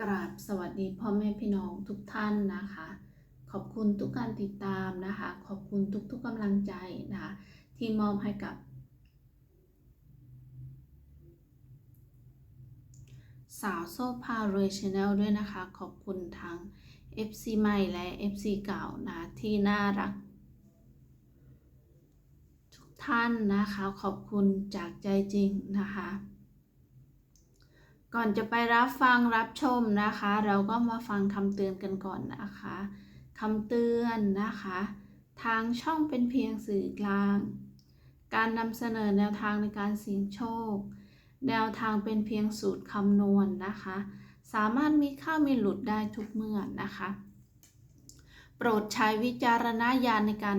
กราบสวัสดีพ่อแม่พี่น้องทุกท่านนะคะ ขอบคุณทุกการติดตามนะคะ ขอบคุณทุกๆกำลังใจนะคะที่มอบให้กับ สาวโซพาเรชแนลด้วยนะคะ ขอบคุณทั้ง FC ใหม่และ FC เก่านะที่น่ารัก ทุกท่านนะคะ ขอบคุณจากใจจริงนะคะ ก่อนจะไปรับฟังรับชมนะคะ เราก็มาฟังคำเตือนกันก่อนนะคะคำเตือนนะคะ ทางช่องเป็นเพียงสื่อกลาง การนำเสนอแนวทางในการเสี่ยงโชค แนวทางเป็นเพียงสูตรคำนวณนนะคะ สามารถมีเข้ามีหลุดได้ทุกเมื่อนะคะ โปรดใช้วิจารณญาณในการ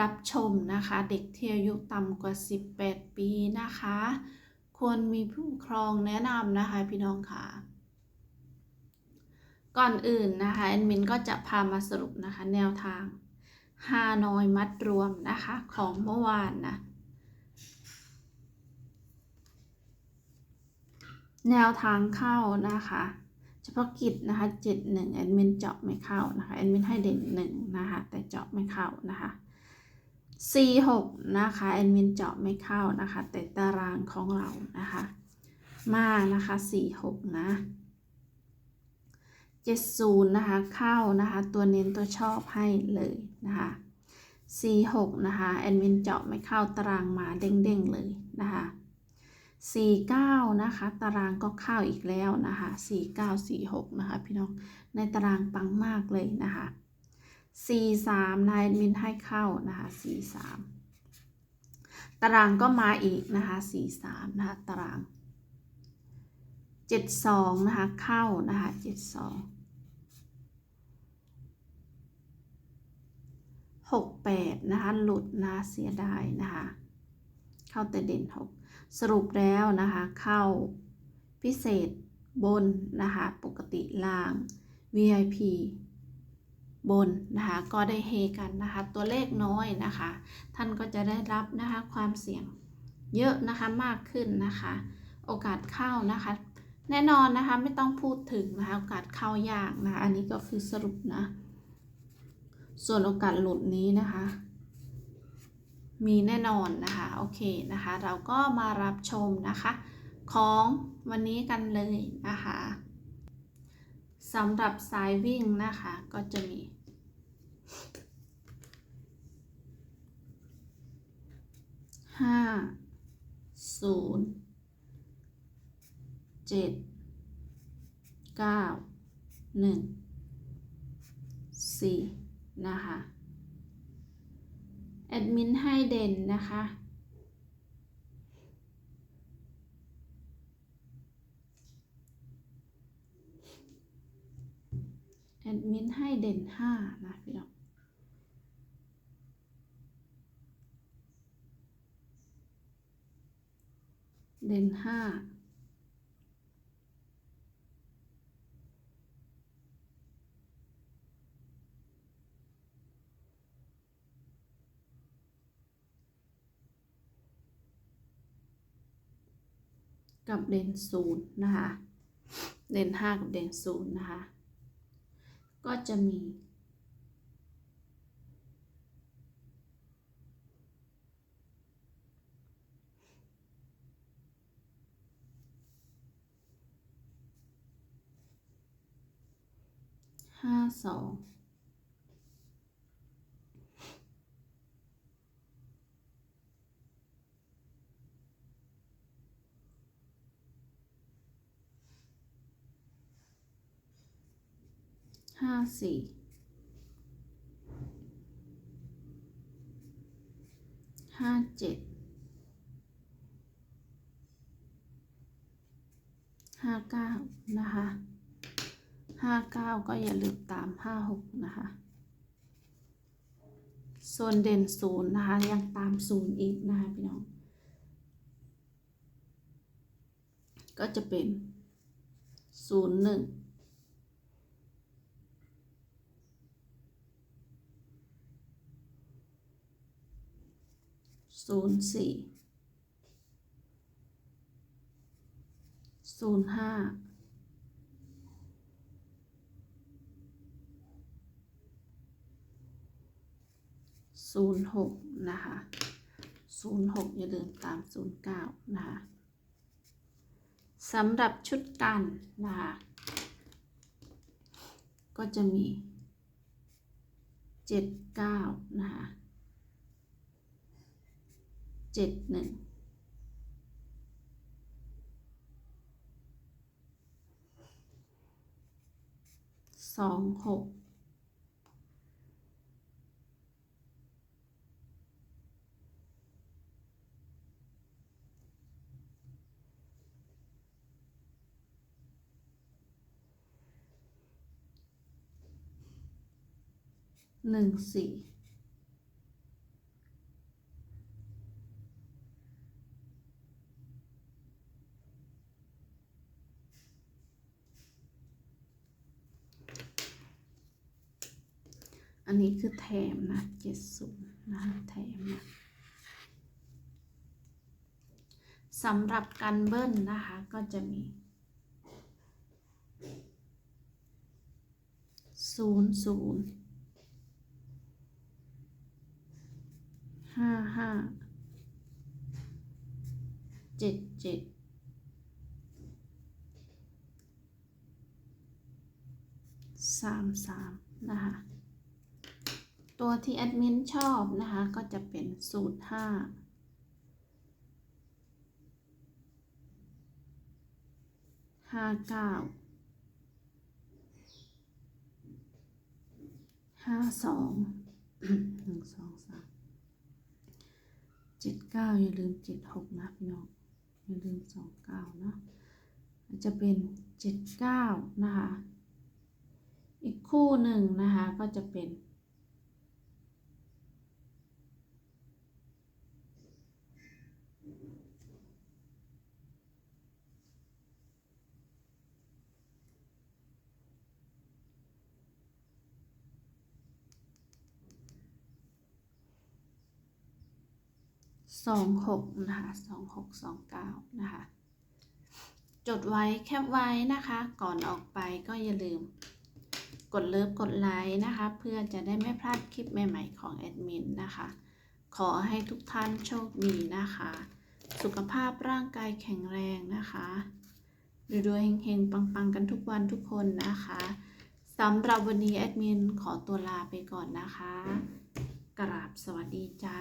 รับชมนะคะ เด็กที่อายุต่ำกว่า 18 ปีนะคะ ควรมีผู้ปกครองแนะนำนะคะพี่น้องค่ะก่อนอื่นนะคะแอดมินก็จะพามาสรุปนะคะแนวทางฮานอยมัดรวมนะคะของเมื่อวานนะแนวทางเข้านะคะ เฉพาะกิจนะคะเจ็ดหนึ่งแอดมินเจาะไม่เข้านะคะแอดมินให้เด่นหนึ่งนะคะแต่เจาะไม่เข้านะคะ C6 นะคะแอดมินเจาะไม่เข้านะคะ แต่ตารางของเรานะคะ มานะคะ46นะ70นะคะเข้านะคะตัวเน้นตัวชอบให้เลยนะคะ C6 นะคะแอดมินเจาะไม่เข้าตารางมาเด้งๆเลยนะคะ49นะคะตารางก็เข้าอีกแล้วนะคะ 49 46นะคะพี่น้องในตารางปังมากเลยนะคะ 43นายมินให้เข้านะคะ43 ตารางก็มาอีกนะคะ43นะคะตาราง 72นะคะเข้านะคะ72 68นะคะหลุดนะเสียดายนะคะเข้าแต่เด่น 6 สรุปแล้วนะคะเข้าพิเศษบนนะคะปกติล่าง VIP บนนะคะก็ได้เฮกันนะคะ ตัวเลขน้อยนะคะ ท่านก็จะได้รับนะคะความเสี่ยงเยอะนะคะมากขึ้นนะคะ โอกาสเข้านะคะ แน่นอนนะคะไม่ต้องพูดถึงนะคะโอกาสเข้ายากนะคะอันนี้ก็คือสรุปนะ ส่วนโอกาสหลุดนี้นะคะ มีแน่นอนนะคะโอเคนะคะ เราก็มารับชมนะคะ ของวันนี้กันเลยนะคะสำหรับสายวิ่งนะคะก็จะมี ห้าศูนย์เจ็ดเก้าหนึ่งสี่นะคะ แอดมินให้เด่นนะคะแอดมินให้เด่นห้านะพี่น้อง เด่นห้ากับเด่นศูนย์นะคะ เด่นห้ากับเด่นศูนย์นะคะ ก็จะมี ห้าสองห้าสี่ห้าเจ็ดห้าเก้านะคะ ห้าเก้าก็อย่าลืมตามห้าหกนะคะส่วนเด่นศูนย์นะคะ ยังตามศูนย์อีกนะคะพี่น้อง ก็จะเป็นศูนย์หนึ่งศูนย์สี่ศูนย์ห้า ศูนย์หกนะคะศูนย์หกอย่าลืมตามศูนย์เก้านะคะสำหรับชุดกันนะคะก็จะมีเจ็ดเก้านะคะเจ็ดหนึ่งสองหก หนึ่งสี่อันนี้คือแถมนะเจ็ดศูนย์นะคะแถมนะสำหรับการเบิ้ลนะคะก็จะมีศูนย์ศูนย์ ห้าห้า เจ็ดเจ็ดสามสามนะคะ ตัวที่แอดมินชอบนะคะ ก็จะเป็นสูตรห้าห้าเก้าห้าสองหนึ่งสองสาม เก้าอย่าลืมเจ็ดหกนะพี่น้องอย่าลืมสองเก้าเนาะจะเป็นเจ็ดเก้านะคะ อีกคู่หนึ่งนะคะก็จะเป็น สองหกนะคะสองหกสองเก้านะคะ จดไว้แคปไว้นะคะ ก่อนออกไปก็อย่าลืม กดเลิฟกดไลค์นะคะ เพื่อจะได้ไม่พลาดคลิปใหม่ๆของแอดมินนะคะ ขอให้ทุกท่านโชคดีนะคะ สุขภาพร่างกายแข็งแรงนะคะรวยๆเฮงๆ ปังๆ กันทุกวันทุกคนนะคะสำหรับวันนี้แอดมินขอตัวลาไปก่อนนะคะ กราบสวัสดีจ้า